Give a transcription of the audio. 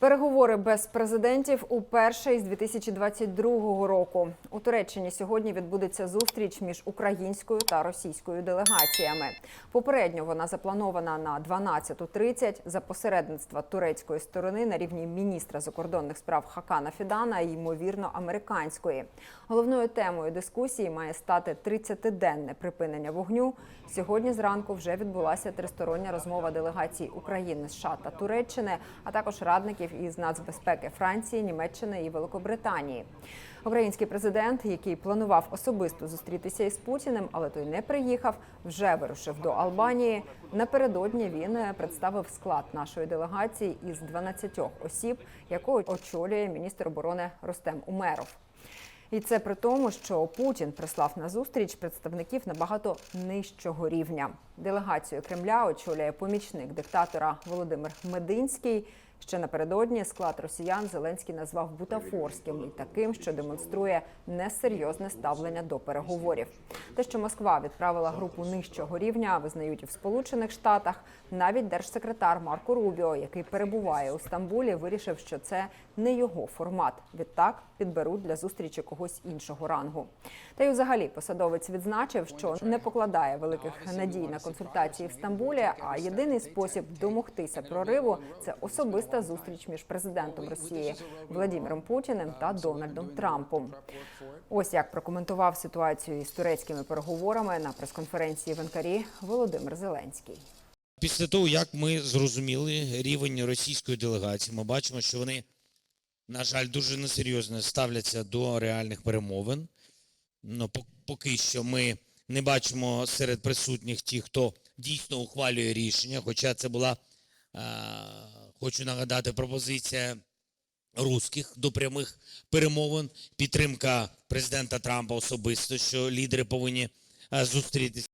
Переговори без президентів уперше із 2022 року. У Туреччині сьогодні відбудеться зустріч між українською та російською делегаціями. Попередньо вона запланована на 12.30 за посередництва турецької сторони на рівні міністра закордонних справ Хакана Фідана і ймовірно американської. Головною темою дискусії має стати 30-денне припинення вогню. Сьогодні зранку вже відбулася тристороння розмова делегацій України, США та Туреччини, а також радників із нацбезпеки Франції, Німеччини і Великобританії. Український президент, який планував особисто зустрітися із Путіним, але той не приїхав, вже вирушив до Албанії. Напередодні він представив склад нашої делегації із 12 осіб, яку очолює міністр оборони Ростем Умеров. І це при тому, що Путін прислав на зустріч представників набагато нижчого рівня. Делегацію Кремля очолює помічник диктатора Володимир Мединський. Ще напередодні склад росіян Зеленський назвав бутафорським і таким, що демонструє несерйозне ставлення до переговорів. Те, що Москва відправила групу нижчого рівня, визнають і в Сполучених Штатах. Навіть держсекретар Марко Рубіо, який перебуває у Стамбулі, вирішив, що це не його формат. Відтак підберуть для зустрічі когось іншого рангу. Та й взагалі посадовець відзначив, що не покладає великих надій на консультації в Стамбулі. А єдиний спосіб домогтися прориву це особиста зустріч між президентом Росії Владимиром Путіним та Дональдом Трампом. Ось як прокоментував ситуацію із турецькими переговорами на прес-конференції в Анкарі Володимир Зеленський. Після того, як ми зрозуміли рівень російської делегації, ми бачимо, що вони, на жаль, дуже несерйозно ставляться до реальних перемовин. Ну, пок- поки що ми не бачимо серед присутніх ті, хто дійсно ухвалює рішення. Хоча це була, хочу нагадати, пропозиція русських до прямих перемовин, підтримка президента Трампа особисто, що лідери повинні е, зустрітися.